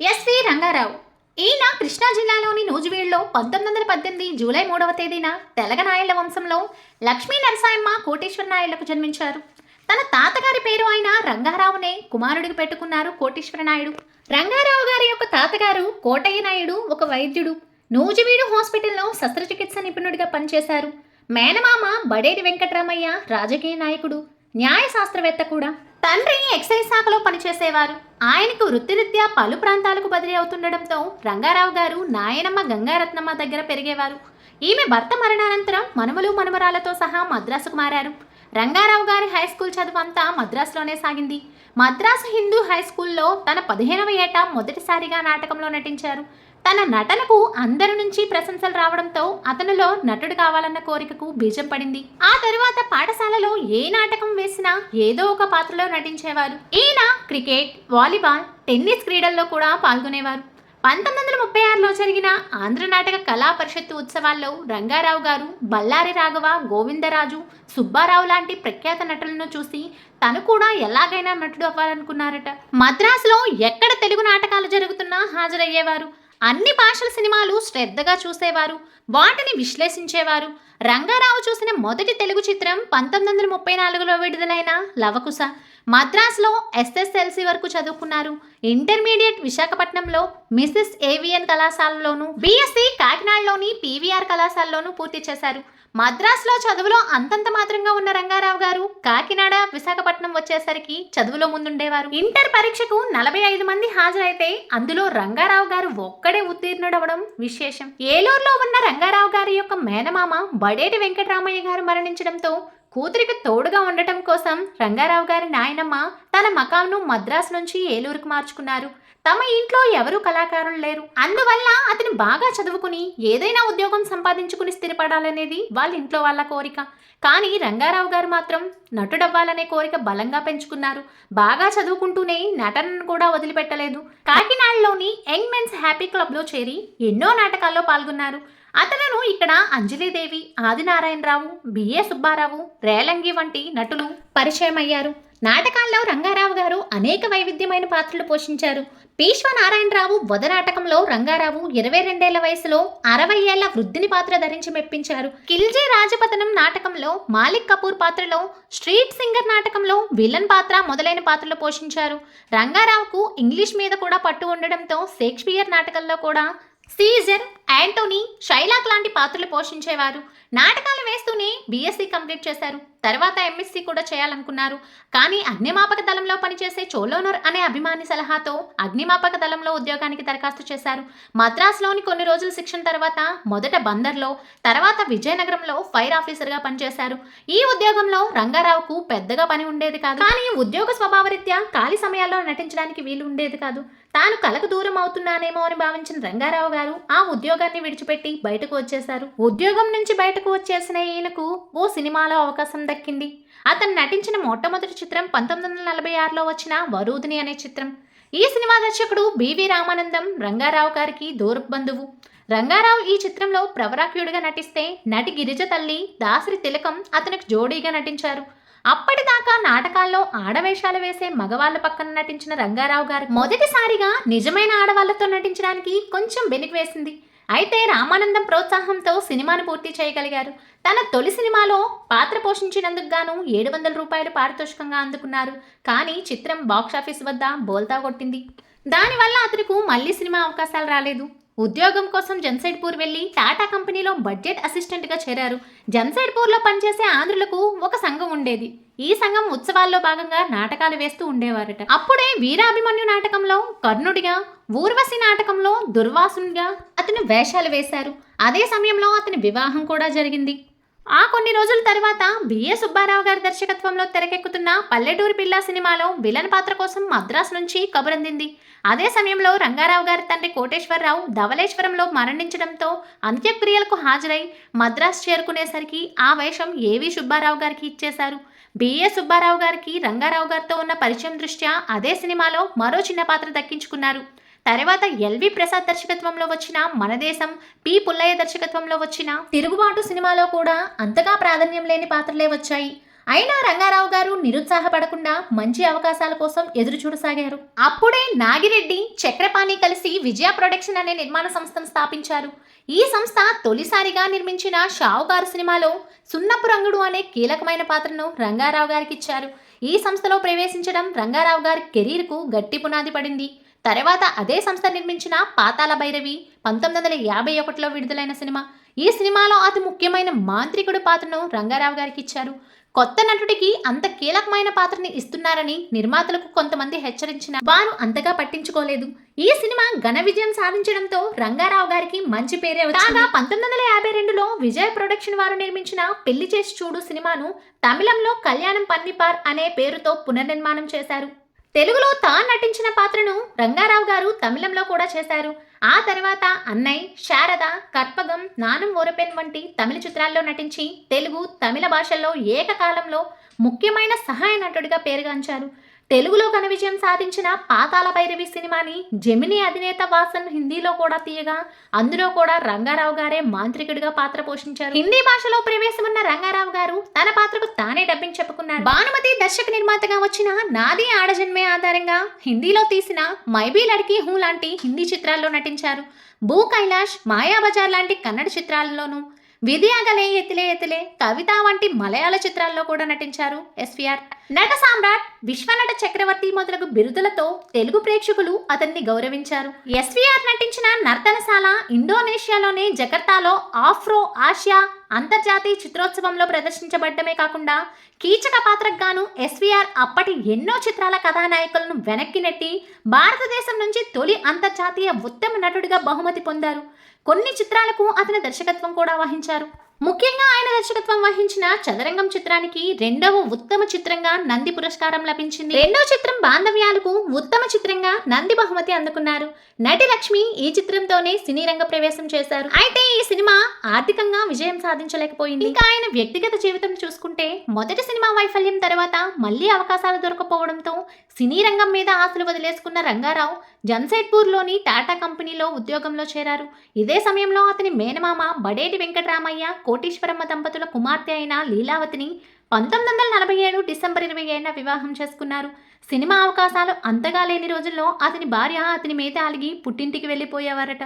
SV Rangarao. ఈయన కృష్ణా జిల్లాలోని నూజివీడులో పంతొమ్మిది వందల పద్దెనిమిది జూలై మూడవ తేదీన తెలగనాయుళ్ళ వంశంలో లక్ష్మీ నరసాయమ్మ కోటేశ్వర నాయుళ్ళకు జన్మించారు. తన తాతగారి పేరు అయిన రంగారావునే కుమారుడికి పెట్టుకున్నారు కోటేశ్వర నాయుడు. రంగారావు గారి యొక్క తాతగారు కోటయ్య నాయుడు ఒక వైద్యుడు. నూజివీడు హాస్పిటల్లో శస్త్రచికిత్స నిపుణుడిగా పనిచేశారు. మేనమామ బడేరి వెంకటరామయ్య రాజకీయ నాయకుడు. న్యాయ శాస్త్రవేత్త కూడా. తండ్రి ఎక్సైజ్ శాఖలో పనిచేసేవారు. ఆయనకు వృత్తిరీత్యా పలు ప్రాంతాలకు బదిలీ అవుతుండడంతో రంగారావు గారు నాయనమ్మ గంగారత్నమ్మ దగ్గర పెరిగేవారు. ఈమె భర్త మరణానంతరం మనుమలు మనుమరాలతో సహా మద్రాసుకు మారారు. రంగారావు గారి హై స్కూల్ చదువు అంతా మద్రాసులోనే సాగింది. మద్రాసు హిందూ హై స్కూల్లో తన పదిహేనవ ఏట మొదటిసారిగా నాటకంలో నటించారు. తన నటనకు అందరి నుంచి ప్రశంసలు రావడంతో అతనిలో నటుడు కావాలన్న కోరికకు బీజం పడింది. ఆ తరువాత పాఠశాలలో ఏ నాటకం వేసినా ఏదో ఒక పాత్రలో నటించేవారు. ఈయన క్రికెట్ వాలీబాల్ టెన్నిస్ క్రీడల్లో కూడా పాల్గొనేవారు. పంతొమ్మిది వందల ముప్పై ఆరులో జరిగిన ఆంధ్ర నాటక కళా పరిషత్తు ఉత్సవాల్లో రంగారావు గారు బల్లారి రాఘవ గోవిందరాజు సుబ్బారావు లాంటి ప్రఖ్యాత నటులను చూసి తను కూడా ఎలాగైనా నటుడు అవ్వాలనుకున్నారట. మద్రాసులో ఎక్కడ తెలుగు నాటకాలు జరుగుతున్నా హాజరయ్యేవారు. అన్ని భాషల సినిమాలు శ్రద్ధగా చూసేవారు వాటిని విశ్లేషించేవారు. రంగారావు చూసిన మొదటి తెలుగు చిత్రం పంతొమ్మిది వందల ముప్పై నాలుగులో విడుదలైన లవకుశ. మద్రాసులో ఎస్ఎస్ఎల్సి వరకు చదువుకున్నారు. ఇంటర్మీడియట్ విశాఖపట్నంలో మిసెస్ ఏవిఎన్ కళాశాలలోను బీఎస్సీ కాకినాడలోని పీవీఆర్ కళాశాలలోను పూర్తి చేశారు. మద్రాసులో చదువులో అంతంత మాత్రంగా ఉన్న రంగారావు గారు కాకినాడ విశాఖపట్నం వచ్చేసరికి చదువులో ముందుండేవారు. ఇంటర్ పరీక్షకు నలభై ఐదు మంది హాజరైతే అందులో రంగారావు గారు ఒక్కడే ఉత్తీర్ణుడవడం విశేషం. ఏలూరులో ఉన్న రంగారావు గారి యొక్క మేనమామ బడేటి వెంకటరామయ్య గారు మరణించడంతో కూతురికి తోడుగా ఉండటం కోసం రంగారావు గారి నాయనమ్మ తన మకాంను మద్రాసు నుంచి ఏలూరుకు మార్చుకున్నారు. తమ ఇంట్లో ఎవరూ కళాకారులు లేరు. అందువల్ల అతను బాగా చదువుకుని ఏదైనా ఉద్యోగం సంపాదించుకుని స్థిరపడాలనేది వాళ్ళ ఇంట్లో వాళ్ళ కోరిక. కానీ రంగారావు గారు మాత్రం నటుడవ్వాలనే కోరిక బలంగా పెంచుకున్నారు. బాగా చదువుకుంటూనే నటనను కూడా వదిలిపెట్టలేదు. కాకినాడలోని యంగ్ మెన్స్ హ్యాపీ క్లబ్లో చేరి ఎన్నో నాటకాల్లో పాల్గొన్నారు. అతను ఇక్కడ అంజలీదేవి ఆదినారాయణరావు బిఏ సుబ్బారావు రేలంగి వంటి నటులు పరిచయం అయ్యారు నాటకాల్లో రంగారావు గారు అనేక వైవిధ్యమైన పాత్రలు పోషించారు. నారాయణరావు వద నాటకంలో రంగారావు ఇరవై రెండేళ్ళ వయసులో అరవై ఏళ్ళ వృద్ధిని పాత్ర ధరించి మెప్పించారు. కిల్జీ రాజపతనం నాటకంలో మాలిక్ కపూర్ పాత్రలో స్ట్రీట్ సింగర్ నాటకంలో విలన్ పాత్ర మొదలైన పాత్రలు పోషించారు. రంగారావుకు ఇంగ్లీష్ మీద కూడా పట్టు ఉండడంతో షేక్స్పియర్ నాటకంలో కూడా సీజర్ యాంటోనీ షైలాక్ లాంటి పాత్రలు పోషించేవారు. నాటకాలు వేస్తూనే బీఎస్సీ కంప్లీట్ చేశారు. తర్వాత ఎంఎస్సీ కూడా చేయాలనుకున్నారు. కానీ అగ్నిమాపక దళంలో పనిచేసే చోలోనూర్ అనే అభిమాని సలహాతో అగ్నిమాపక దళంలో ఉద్యోగానికి దరఖాస్తు చేశారు. మద్రాసులోని కొన్ని రోజుల శిక్షణ తర్వాత మొదట బందర్లో తర్వాత విజయనగరంలో ఫైర్ ఆఫీసర్గా పనిచేశారు. ఈ ఉద్యోగంలో రంగారావుకు పెద్దగా పని ఉండేది కాదు. కానీ ఉద్యోగ స్వభావరీత్యా ఖాళీ సమయాల్లో నటించడానికి వీలు ఉండేది కాదు. తాను కలకు దూరం అవుతున్నానేమో అని భావించిన రంగారావు గారు ఆ ఉద్యోగాన్ని విడిచిపెట్టి బయటకు వచ్చేశారు. ఉద్యోగం నుంచి బయటకు వచ్చేసిన ఈయనకు ఓ సినిమాలో అవకాశం దక్కింది. అతను నటించిన మొట్టమొదటి చిత్రం పంతొమ్మిది వందల నలభై ఆరులో వచ్చిన వరూధిని అనే చిత్రం. ఈ సినిమా దర్శకుడు బివి రామానందం రంగారావు గారికి దూరపు బంధువు. రంగారావు ఈ చిత్రంలో ప్రవరాక్యుడిగా నటిస్తే నటి గిరిజ తల్లి దాసరి తిలకం అతనికి జోడీగా నటించారు. అప్పటిదాకా నాటకాల్లో ఆడవేషాలు వేసే మగవాళ్ళ పక్కన నటించిన రంగారావు గారు మొదటిసారిగా నిజమైన ఆడవాళ్ళతో నటించడానికి కొంచెం వెనుక వేసింది. అయితే రామానందం ప్రోత్సాహంతో సినిమాను పూర్తి చేయగలిగారు. తన తొలి సినిమాలో పాత్ర పోషించినందుకు గాను ఏడు వందల రూపాయలు పారితోషికంగా అందుకున్నారు. కానీ చిత్రం బాక్సాఫీస్ వద్ద బోల్తా కొట్టింది. దానివల్ల అతనికి మళ్ళీ సినిమా అవకాశాలు రాలేదు. ఉద్యోగం కోసం జంసైడ్పూర్ వెళ్ళి టాటా కంపెనీలో బడ్జెట్ అసిస్టెంట్గా చేరారు. జంసైడ్పూర్లో పనిచేసే ఆంధ్రులకు ఒక సంఘం ఉండేది. ఈ సంఘం ఉత్సవాల్లో భాగంగా నాటకాలు వేస్తూ ఉండేవారట. అప్పుడే వీరాభిమన్యు నాటకంలో కర్ణుడిగా ఊర్వశి నాటకంలో దుర్వాసునిగా అతను వేషాలు వేశారు. అదే సమయంలో అతని వివాహం కూడా జరిగింది. ఆ కొన్ని రోజుల తర్వాత బిఏ సుబ్బారావు గారి దర్శకత్వంలో తెరకెక్కుతున్న పల్లెటూరు పిల్ల సినిమాలో విలన్ పాత్ర కోసం మద్రాసు నుంచి కబురందింది. అదే సమయంలో రంగారావు గారి తండ్రి కోటేశ్వరరావు ధవలేశ్వరంలో మరణించడంతో అంత్యక్రియలకు హాజరై మద్రాసు చేరుకునేసరికి ఆ వేషం ఏవి సుబ్బారావు గారికి ఇచ్చేశారు. బిఏ సుబ్బారావు గారికి రంగారావు గారితో ఉన్న పరిచయం దృష్ట్యా అదే సినిమాలో మరో చిన్న పాత్ర దక్కించుకున్నారు. తర్వాత ఎల్వి ప్రసాద్ దర్శకత్వంలో వచ్చిన మన దేశం పి పుల్లయ్య దర్శకత్వంలో వచ్చిన తిరుగుబాటు సినిమాలో కూడా అంతగా ప్రాధాన్యం లేని పాత్రలే వచ్చాయి. అయినా రంగారావు గారు నిరుత్సాహపడకుండా మంచి అవకాశాల కోసం ఎదురు చూడసాగారు. అప్పుడే నాగిరెడ్డి చక్రపాణి కలిసి విజయ ప్రొడక్షన్ అనే నిర్మాణ సంస్థను స్థాపించారు. ఈ సంస్థ తొలిసారిగా నిర్మించిన షావుకారు సినిమాలో సున్నపు రంగుడు అనే కీలకమైన పాత్రను రంగారావు గారికి ఇచ్చారు ఈ సంస్థలో ప్రవేశించడం రంగారావు గారి కెరీర్కు గట్టి పునాది పడింది. తర్వాత అదే సంస్థ నిర్మించిన పాతాల భైరవి పంతొమ్మిది వందల యాభై ఒకటిలో విడుదలైన సినిమా. ఈ సినిమాలో అతి ముఖ్యమైన మాంత్రికుడు పాత్రను రంగారావు గారికి ఇచ్చారు కొత్త నటుడికి అంత కీలకమైన పాత్రని ఇస్తున్నారని నిర్మాతలకు కొంతమంది హెచ్చరించిన వారు అంతగా పట్టించుకోలేదు. ఈ సినిమా ఘన విజయం సాధించడంతో రంగారావు గారికి మంచి పేరే కాగా పంతొమ్మిది వందల యాభై రెండులో విజయ్ ప్రొడక్షన్ వారు నిర్మించిన పెళ్ళి చేసి చూడు సినిమాను తమిళంలో కళ్యాణం పన్నిపార్ అనే పేరుతో పునర్నిర్మాణం చేశారు. తెలుగులో తాన్ నటించిన పాత్రను రంగారావు గారు తమిళంలో కూడా చేశారు. ఆ తర్వాత అన్నయ్ శారద కర్పగం నానం ఓరపెన్ వంటి తమిళ చిత్రాల్లో నటించి తెలుగు తమిళ భాషల్లో ఏకకాలంలో ముఖ్యమైన సహాయ నటుడిగా పేరుగాంచారు. తెలుగులో ఘన విజయం సాధించిన పాతాల భైరవి సినిమాని జమిని అధినేత వాసన్ హిందీలో కూడా తీయగా అందులో కూడా రంగారావు గారే మాంత్రికుడిగా పాత్ర పోషించారు. హిందీ భాషలో ప్రవేశమున్న రంగారావు గారు తన పాత్రకు తానే డబ్బింగ్ చెప్పుకున్నారు. భానుమతి దర్శక నిర్మాతగా వచ్చిన నాది ఆడజన్మే ఆధారంగా హిందీలో తీసిన మైబీ లడ్కీ హూ లాంటి హిందీ చిత్రాల్లో నటించారు. భూ కైలాష్ మాయాబజార్ లాంటి కన్నడ చిత్రాల్లోనూ విధియాగలే ఎతిలే ఎతిలే కవిత వంటి మలయాళ చిత్రాల్లో కూడా నటించారు ఎస్విఆర్. నట సామ్రాట్ విశ్వనట చక్రవర్తి మొదలగు బిరుదులతో తెలుగు ప్రేక్షకులు అతన్ని గౌరవించారు. ఎస్విఆర్ నటించిన నర్తనశాల ఇండోనేషియాలోని జకర్తాలో ఆఫ్రో ఆసియా అంతర్జాతీయ చిత్రోత్సవంలో ప్రదర్శించబడ్డమే కాకుండా కీచక పాత్రకు గాను ఎస్విఆర్ అప్పటి ఎన్నో చిత్రాల కథానాయకులను వెనక్కి నెట్టి భారతదేశం నుంచి తొలి అంతర్జాతీయ ఉత్తమ నటుడిగా బహుమతి పొందారు. కొన్ని చిత్రాలకు అతని దర్శకత్వం కూడా వహించారు. ముఖ్యంగా ఆయన దర్శకత్వం వహించిన చదరంగం చిత్రానికి రెండవ ఉత్తమ చిత్రంగా నంది పురస్కారం లభించింది. రెండవ చిత్రం బాంధవ్యాలకు ఉత్తమ చిత్రంగా నంది బహుమతి అందుకున్నారు. నటి లక్ష్మి ఈ చిత్రంతోనే సినీ రంగ ప్రవేశం చేశారు. అయితే ఈ సినిమా ఆర్థికంగా విజయం సాధించలేకపోయింది. ఇంకా ఆయన వ్యక్తిగత జీవితం చూసుకుంటే మొదటి సినిమా వైఫల్యం తర్వాత మళ్ళీ అవకాశాలు దొరకపోవడంతో సినీ రంగం మీద ఆశలు వదిలేసుకున్న రంగారావు జంసేడ్పూర్లోని టాటా కంపెనీలో ఉద్యోగంలో చేరారు. ఇదే సమయంలో అతని మేనమామ బడేటి వెంకటరామయ్య కోటీశ్వరమ్మ దంపతుల కుమార్తె అయిన లీలావతిని పంతొమ్మిది వందల నలభై ఏడు డిసెంబర్ ఇరవై ఏడున వివాహం చేసుకున్నారు. సినిమా అవకాశాలు అంతగా లేని రోజుల్లో అతని భార్య అతని మీద అలిగి పుట్టింటికి వెళ్ళిపోయేవారట.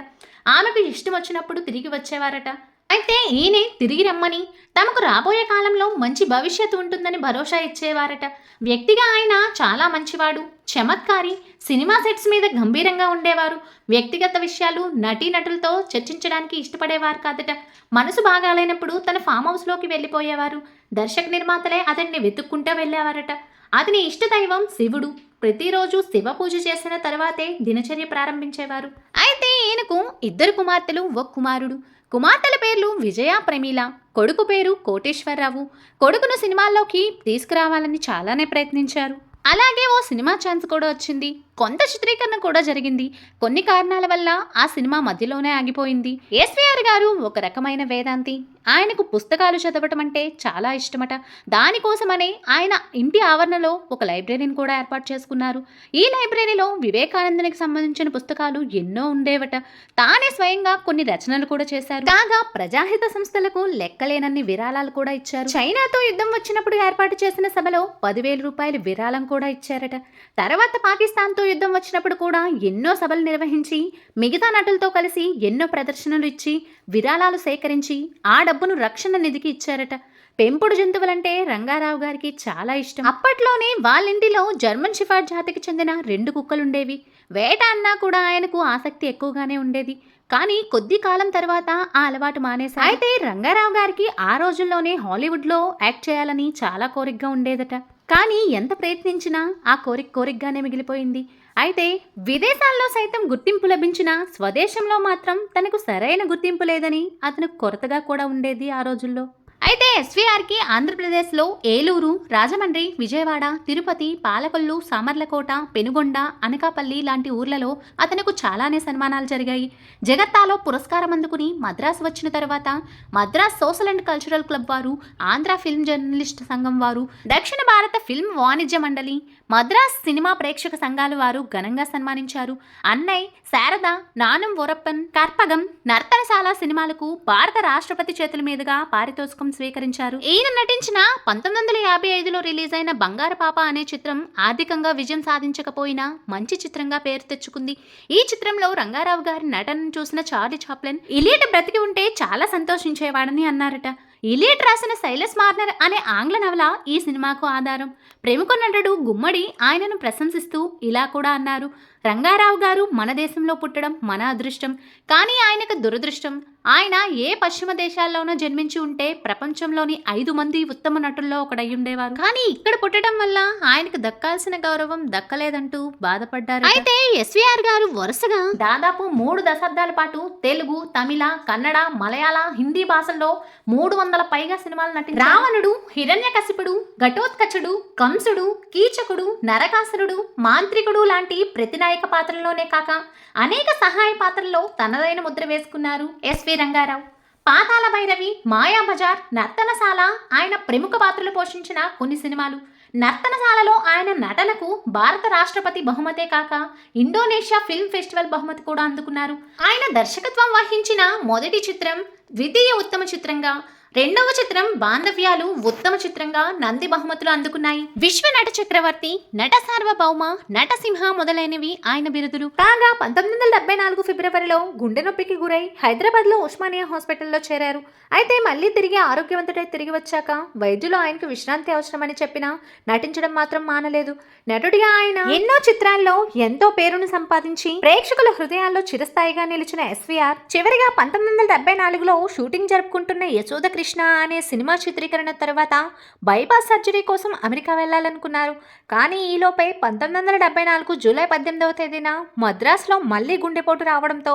ఆమెకు ఇష్టం వచ్చినప్పుడు తిరిగి వచ్చేవారట. అయితే ఈయనే తిరిగి రమ్మని. తమకు రాబోయే కాలంలో మంచి భవిష్యత్తు ఉంటుందని భరోసా ఇచ్చేవారట. వ్యక్తిగా ఆయన చాలా మంచివాడు చమత్కారి సినిమా సెట్స్ మీద గంభీరంగా ఉండేవారు. వ్యక్తిగత విషయాలు నటీనటులతో చర్చించడానికి ఇష్టపడేవారు కాదట. మనసు బాగాలేనప్పుడు తన ఫామ్ హౌస్లోకి వెళ్ళిపోయేవారు. దర్శక నిర్మాతలే అతన్ని వెతుక్కుంటూ వెళ్ళేవారట. అతని ఇష్ట దైవం శివుడు. ప్రతిరోజు శివ పూజ చేసిన తర్వాతే దినచర్య ప్రారంభించేవారు. అయితే ఈయనకు ఇద్దరు కుమార్తెలు ఒక కుమారుడు. కుమార్తెల పేర్లు విజయ ప్రమీల. కొడుకు పేరు కోటేశ్వరరావు. కొడుకును సినిమాల్లోకి తీసుకురావాలని చాలానే ప్రయత్నించారు. అలాగే ఓ సినిమా ఛాన్స్ కూడా వచ్చింది. కొంత చిత్రీకరణ కూడా జరిగింది. కొన్ని కారణాల వల్ల ఆ సినిమా మధ్యలోనే ఆగిపోయింది. ఎస్వీఆర్ గారు ఒక రకమైన వేదాంతి. ఆయనకు పుస్తకాలు చదవటం అంటే చాలా ఇష్టమట. దానికోసమనే ఆయన ఇంటి ఆవరణలో ఒక లైబ్రరీని కూడా ఏర్పాటు చేసుకున్నారు. ఈ లైబ్రరీలో వివేకానందునికి సంబంధించిన పుస్తకాలు ఎన్నో ఉండేవట. తానే స్వయంగా కొన్ని రచనలు కూడా చేశారు. కాగా ప్రజాహిత సంస్థలకు లెక్కలేనన్ని విరాళాలు కూడా ఇచ్చారు. చైనాతో యుద్ధం వచ్చినప్పుడు ఏర్పాటు చేసిన సభలో పదివేల రూపాయల విరాళం కూడా ఇచ్చారట. తర్వాత పాకిస్తాన్తో యుద్ధం వచ్చినప్పుడు కూడా ఎన్నో సభలు నిర్వహించి మిగతా నటులతో కలిసి ఎన్నో ప్రదర్శనలు ఇచ్చి విరాళాలు సేకరించి ఆ డబ్బును రక్షణ నిధికి ఇచ్చారట. పెంపుడు జంతువులంటే రంగారావు గారికి చాలా ఇష్టం. అప్పట్లోనే వాళ్ళింటిలో జర్మన్ షిఫార్డ్ జాతికి చెందిన రెండు కుక్కలుండేవి. వేట అన్నా కూడా ఆయనకు ఆసక్తి ఎక్కువగానే ఉండేది. కానీ కొద్ది కాలం తర్వాత ఆ అలవాటు మానేశారు. అయితే రంగారావు గారికి ఆ రోజుల్లోనే హాలీవుడ్లో యాక్ట్ చేయాలని చాలా కోరికగా ఉండేదట. కానీ ఎంత ప్రయత్నించినా ఆ కోరిక కోరికగానే మిగిలిపోయింది. అయితే విదేశాల్లో సైతం గుర్తింపు లభించిన స్వదేశంలో మాత్రం తనకు సరైన గుర్తింపు లేదని అతను కొరతగా కూడా ఉండేది ఆ రోజుల్లో. అయితే ఎస్వీఆర్కి ఆంధ్రప్రదేశ్లో ఏలూరు రాజమండ్రి విజయవాడ తిరుపతి పాలకొల్లు సామర్లకోట పెనుగొండ అనకాపల్లి లాంటి ఊర్లలో అతనికి చాలానే సన్మానాలు జరిగాయి. జగత్తాలో పురస్కారం అందుకుని మద్రాసు వచ్చిన తర్వాత Madras social and cultural club వారు ఆంధ్ర ఫిల్మ్ జర్నలిస్ట్ సంఘం వారు దక్షిణ భారత ఫిల్మ్ వాణిజ్య మండలి మద్రాస్ సినిమా ప్రేక్షక సంఘాలు వారు ఘనంగా సన్మానించారు. అన్నయ్ శారద నానం వొరప్పన్ కర్పగం నర్తనశాల సినిమాలకు భారత రాష్ట్రపతి చేతుల మీదుగా పారితోషికం స్వీకరించారు. ఈయన నటించిన పంతొమ్మిది వందల యాభై ఐదులో రిలీజ్ అయిన బంగారు పాప అనే చిత్రం ఆర్థికంగా విజయం సాధించకపోయినా మంచి చిత్రంగా పేరు తెచ్చుకుంది. ఈ చిత్రంలో రంగారావు గారి నటనను చూసిన చార్లీ చాప్లెన్ ఇలియట్ బ్రతికి ఉంటే చాలా సంతోషించేవాడని అన్నారట. ఇలియట్ రాసిన శైలస్ మార్నర్ అనే ఆంగ్ల నవల ఈ సినిమాకు ఆధారం. ప్రముఖ నటుడు గుమ్మడి ఆయనను ప్రశంసిస్తూ ఇలా కూడా అన్నారు. రంగారావు గారు మన దేశంలో పుట్టడం మన అదృష్టం. కానీ ఆయనకు దురదృష్టం. ఆయన ఏ పశ్చిమ దేశాల్లోనో జన్మించి ఉంటే ప్రపంచంలోని ఐదు మంది ఉత్తమ నటుల్లో ఒకడయ్యుండేవారు కానీ ఇక్కడ పుట్టడం వల్ల ఆయనకు దక్కాల్సిన గౌరవం దక్కలేదంటూ బాధపడ్డారు అయితే ఎస్వీఆర్ గారు వరుసగా దాదాపు మూడు దశాబ్దాల పాటు తెలుగు తమిళ కన్నడ మలయాళ హిందీ భాషల్లో మూడు వందల పైగా సినిమాలు నటించారు. రావణుడు హిరణ్యకశిపుడు ఘటోత్కచుడు కంసుడు కీచకుడు నరకాసురుడు మాంత్రికుడు లాంటి సహాయక పాత్రలోనే కాక అనేక సహాయ పాత్రల్లో తనదైన ముద్ర వేసుకున్నారు ఎస్వి రంగారావు. పాతాల భైరవి మాయాబజార్ నర్తనశాల ఆయన ప్రముఖ పాత్రలు పోషించిన కొన్ని సినిమాలు. నర్తనశాలలో ఆయన నటనకు భారత రాష్ట్రపతి బహుమతే కాక ఇండోనేషియా ఫిల్మ్ ఫెస్టివల్ బహుమతి కూడా అందుకున్నారు. ఆయన దర్శకత్వం వహించిన మొదటి చిత్రం ద్వితీయ ఉత్తమ చిత్రంగా రెండవ చిత్రం బాంధవ్యాలు ఉత్తమ చిత్రంగా నంది బహుమతులు అందుకున్నాయి. విశ్వ నట చక్రవర్తి నట సార్వభౌమ నటసింహ మొదలైనవి ఆయన బిరుదులు. కాగా పంతొమ్మిది వందల డెబ్బై నాలుగు ఫిబ్రవరిలో గుండె నొప్పికి గురై హైదరాబాద్లో ఉస్మానియా హాస్పిటల్లో చేరారు. అయితే మళ్ళీ తిరిగి ఆరోగ్యవంతుడై తిరిగి వచ్చాక వైద్యులు ఆయనకు విశ్రాంతి అవసరమని చెప్పినా నటించడం మాత్రం మానలేదు. నటుడిగా ఆయన. ఎన్నో చిత్రాల్లో ఎంతో పేరును సంపాదించి ప్రేక్షకుల హృదయాల్లో చిరస్థాయిగా నిలిచిన ఎస్వీఆర్ చివరిగా పంతొమ్మిది వందల డెబ్బై నాలుగులో షూటింగ్ జరుపుకుంటున్న యశోద కృష్ణ అనే సినిమా చిత్రీకరణ తర్వాత బైపాస్ సర్జరీ కోసం అమెరికా వెళ్ళాలనుకున్నారు కానీ ఈలోపే పంతొమ్మిది వందల డెబ్బై నాలుగు జూలై పద్దెనిమిదవ తేదీన మద్రాసులో మళ్ళీ గుండెపోటు రావడంతో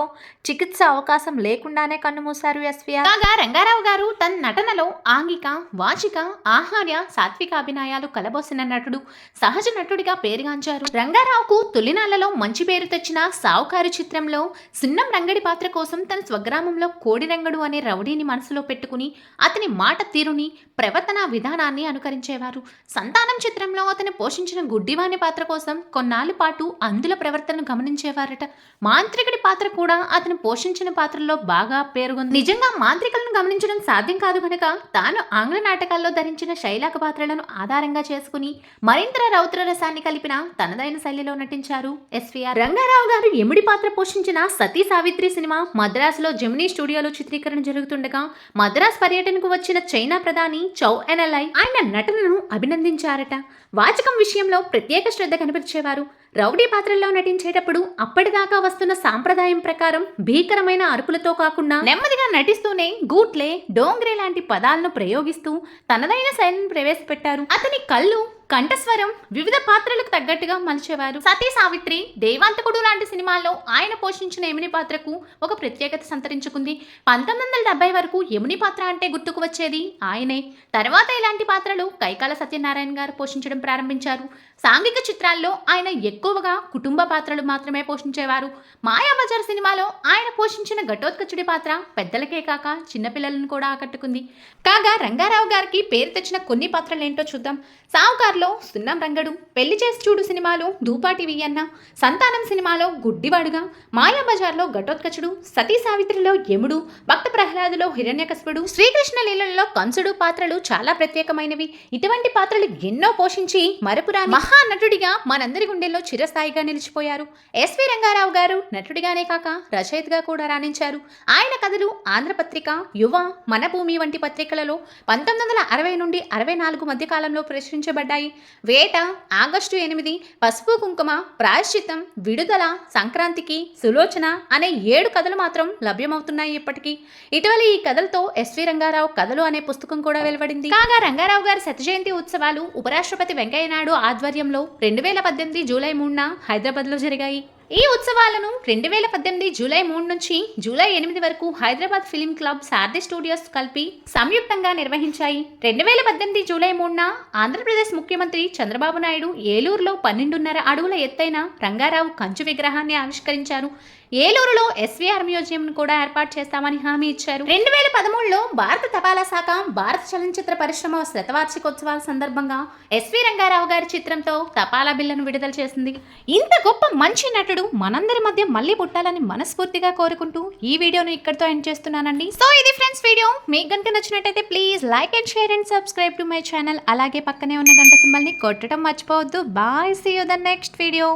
చికిత్స అవకాశం లేకుండానే కన్నుమూశారు ఎస్వీఆర్. కాగా రంగారావు గారు తన నటనలో ఆంగిక వాచిక ఆహార్య సాత్విక అభినయాలు కలబోసిన నటుడు సహజ నటుడిగా పేరుగాంచారు. రంగారావుకు తొలినాళ్ళలో మంచి పేరు తెచ్చిన సావుకారు చిత్రంలో సున్నం రంగడి పాత్ర కోసం తన స్వగ్రామంలో కోడిరంగడు అనే రౌడీని మనసులో పెట్టుకుని అతని మాట తీరుని ప్రవర్తన విధానాన్ని అనుకరించేవారు. సంతానం చిత్రంలో అతను పోషించిన గుడ్డివాణి పాత్ర కోసం కొన్నాళ్ళ పాటు అందుల ప్రవర్తనను గమనించేవారట. మాంత్రికుడి పాత్ర కూడా అతను పోషించిన పాత్రలో బాగా పేరుగొంది. నిజంగా మాంత్రికులను గమనించడం సాధ్యం కాదు కనుక తాను ఆంగ్ల నాటకాల్లో ధరించిన శైలాక పాత్రలను ఆధారంగా చేసుకుని మరింత రౌద్ర రసాన్ని కలిపిన తనదైన శైలిలో నటించారు ఎస్వీఆర్. రంగారావు గారు ఎముడి పాత్ర పోషించిన సతీ సావిత్రి సినిమా మద్రాసులో జెమినీ స్టూడియోలో చిత్రీకరణ జరుగుతుండగా మద్రాస్ పర్యటనకు వచ్చిన చైనా ప్రధాని చౌ ఎనలై ఆయన నటనను అభినందించారట. వాచకం విషయంలో ప్రత్యేక శ్రద్ధ కనిపించేవారు రౌడీ పాత్రల్లో నటించేటప్పుడు అప్పటిదాకా వస్తున్న సాంప్రదాయం ప్రకారం భీకరమైన అరుపులతో కాకుండా నెమ్మదిగా నటిస్తూనే గూట్లే డోంగ్రే లాంటి పదాలను ప్రయోగిస్తూ తనదైన శైలిని ప్రవేశపెట్టారు. అతని కళ్ళు కంఠస్వరం వివిధ పాత్రలకు తగ్గట్టుగా మలిచేవారు. సతీ సావిత్రి దేవాంతకుడు లాంటి సినిమాల్లో ఆయన పోషించిన యముని పాత్రకు ఒక ప్రత్యేకత సంతరించుకుంది. పంతొమ్మిది వందల డెబ్బై వరకు యముని పాత్ర అంటే గుర్తుకు వచ్చేది ఆయనే. తర్వాత ఇలాంటి పాత్రలు కైకాల సత్యనారాయణ గారు పోషించడం ప్రారంభించారు. సాంఘిక చిత్రాల్లో ఆయన ఎక్కువగా కుటుంబ పాత్రలు మాత్రమే పోషించేవారు. మాయాబజార్ సినిమాలో ఆయన పోషించిన ఘటోత్కచుడి పాత్ర పెద్దలకే కాక చిన్నపిల్లలను కూడా ఆకట్టుకుంది. కాగా రంగారావు గారికి పేరు తెచ్చిన కొన్ని పాత్రలు ఏంటో చూద్దాం. సావుకార్లో సున్నం రంగడు పెళ్ళి చేసి చూడు సినిమాలో దూపాటి వియన్న సంతానం సినిమాలో గుడ్డివాడుగా మాయాబజార్లో ఘటోత్కచుడు సతీ సావిత్రిలో యముడు భక్త ప్రహ్లాదులో హిరణ్యకశిపుడు శ్రీకృష్ణ లీలల్లో కంసుడు పాత్రలు చాలా ప్రత్యేకమైనవి. ఇటువంటి పాత్రలు ఎన్నో పోషించి మరపురాని మహానటుడిగా మనందరి గుండెల్లో చిరస్థాయిగా నిలిచిపోయారు. ఎస్వి రంగారావు గారు నటుడిగానే కాక రచయితగా కూడా రాణించారు. ఆయన కథలు ఆంధ్రపత్రిక యువ మనభూమి వంటి పత్రికలలో పంతొమ్మిది వందల అరవై నుండి అరవై నాలుగు మధ్యకాలంలో ప్రచురించబడ్డాయి. వేట ఆగస్టు ఎనిమిది పసుపు కుంకుమ ప్రాయశ్చిత్తం విడుదల సంక్రాంతికి సులోచన అనే ఏడు కథలు మాత్రం లభ్యమవుతున్నాయి ఇప్పటికీ. ఇటీవల ఈ కథలతో ఎస్వి రంగారావు కథలు అనే పుస్తకం కూడా వెలువడింది. కాగా రంగారావు గారి శత జయంతి ఉత్సవాలు ఉపరాష్ట్రపతి వెంకయ్యనాయుడు ఆధ్వర్యంలో రెండు వేల పద్దెనిమిది జూలై మూడున హైదరాబాద్లో జరిగాయి. ఈ ఉత్సవాలను రెండు వేల పద్దెనిమిది జూలై మూడు నుంచి జూలై ఎనిమిది వరకు Hyderabad film club Saradhi studios కలిపి సంయుక్తంగా నిర్వహించాయి. రెండు వేల పద్దెనిమిది జూలై మూడున ఆంధ్రప్రదేశ్ ముఖ్యమంత్రి చంద్రబాబు నాయుడు ఏలూరులో పన్నెండున్నర అడుగుల ఎత్తైన రంగారావు కంచు విగ్రహాన్ని ఆవిష్కరించారు. ఏలూరులో ఎస్వీఆర్ మ్యూజియం కూడా ఏర్పాటు చేస్తామని హామీ ఇచ్చారు. రెండు వేల పదమూడులో భారత తపాలా శాఖ భారత చలనచిత్ర పరిశ్రమ శతవార్షికోత్సవాల సందర్భంగా ఎస్వి రంగారావు గారి చిత్రంతో తపాలా బిల్లను విడుదల చేసింది. ఇంత గొప్ప మంచి నటుడు మనందరి మధ్య మళ్ళీ పుట్టాలని మనస్ఫూర్తిగా కోరుకుంటూ ఈ వీడియోను ఇక్కడితో ఎండ్ చేస్తున్నానండి. సో ఇది ఫ్రెండ్స్ వీడియో. మీకు కనుక నచ్చినట్టయితే please like and share and subscribe to my channel. అలాగే పక్కనే ఉన్న గంట సింబల్ని కొట్టడం మర్చిపోవద్దు. Bye see you the next video